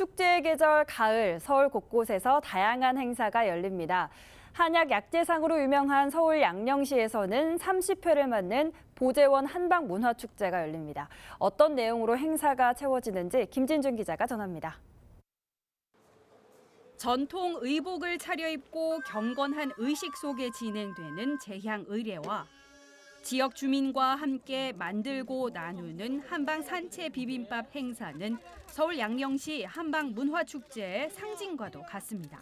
축제의 계절 가을 서울 곳곳에서 다양한 행사가 열립니다. 한약 약재상으로 유명한 서울 양령시에서는 30회를 맞는 보재원 한방 문화 축제가 열립니다. 어떤 내용으로 행사가 채워지는지 김진준 기자가 전합니다. 전통 의복을 차려입고 경건한 의식 속에 진행되는 제향 의례와 지역 주민과 함께 만들고 나누는 한방 산채 비빔밥 행사는 서울 양령시 한방 문화 축제의 상징과도 같습니다.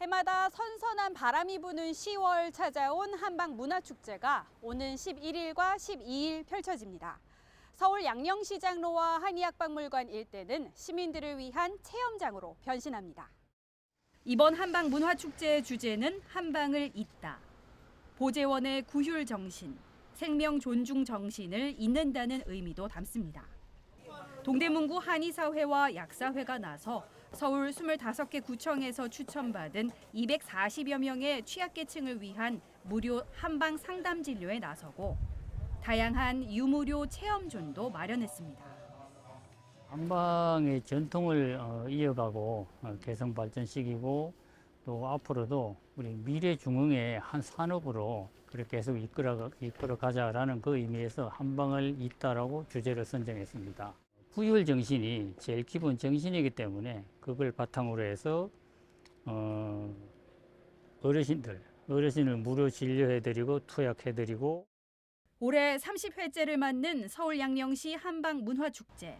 해마다 선선한 바람이 부는 10월 찾아온 한방 문화 축제가 오는 11일과 12일 펼쳐집니다. 서울 양령시장로와 한의학박물관 일대는 시민들을 위한 체험장으로 변신합니다. 이번 한방 문화 축제의 주제는 한방을 잇다. 보재원의 구휼 정신, 생명 존중 정신을 잇는다는 의미도 담습니다. 동대문구 한의사회와 약사회가 나서 서울 25개 구청에서 추천받은 240여 명의 취약계층을 위한 무료 한방 상담 진료에 나서고 다양한 유무료 체험존도 마련했습니다. 한방의 전통을 어, 이어가고 어, 개성 발전시키고 또 앞으로도 우리 미래 중흥의 한 산업으로 그렇게 계속 이끌어, 이끌어 가자라는 그 의미에서 한방을 잇다라고 주제를 선정했습니다. 부율 정신이 제일 기본 정신이기 때문에 그걸 바탕으로 해서 어, 어르신들, 어르신을 무료 진료해드리고 투약해드리고 올해 30회째를 맞는 서울 양령시 한방 문화축제.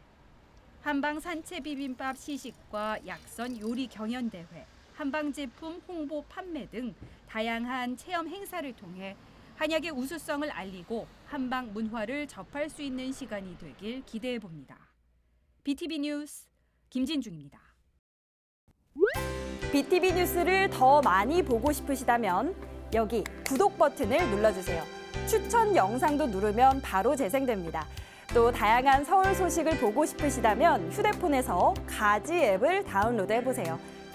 한방 산채 비빔밥 시식과 약선 요리 경연 대회, 한방 제품 홍보 판매 등 다양한 체험 행사를 통해 한약의 우수성을 알리고 한방 문화를 접할 수 있는 시간이 되길 기대해 봅니다. BTV 뉴스 김진중입니다. BTV 뉴스를 더 많이 보고 싶으시다면 여기 구독 버튼을 눌러주세요. 추천 영상도 누르면 바로 재생됩니다. 또 다양한 서울 소식을 보고 싶으시다면 휴대폰에서 가지 앱을 다운로드 해 보세요.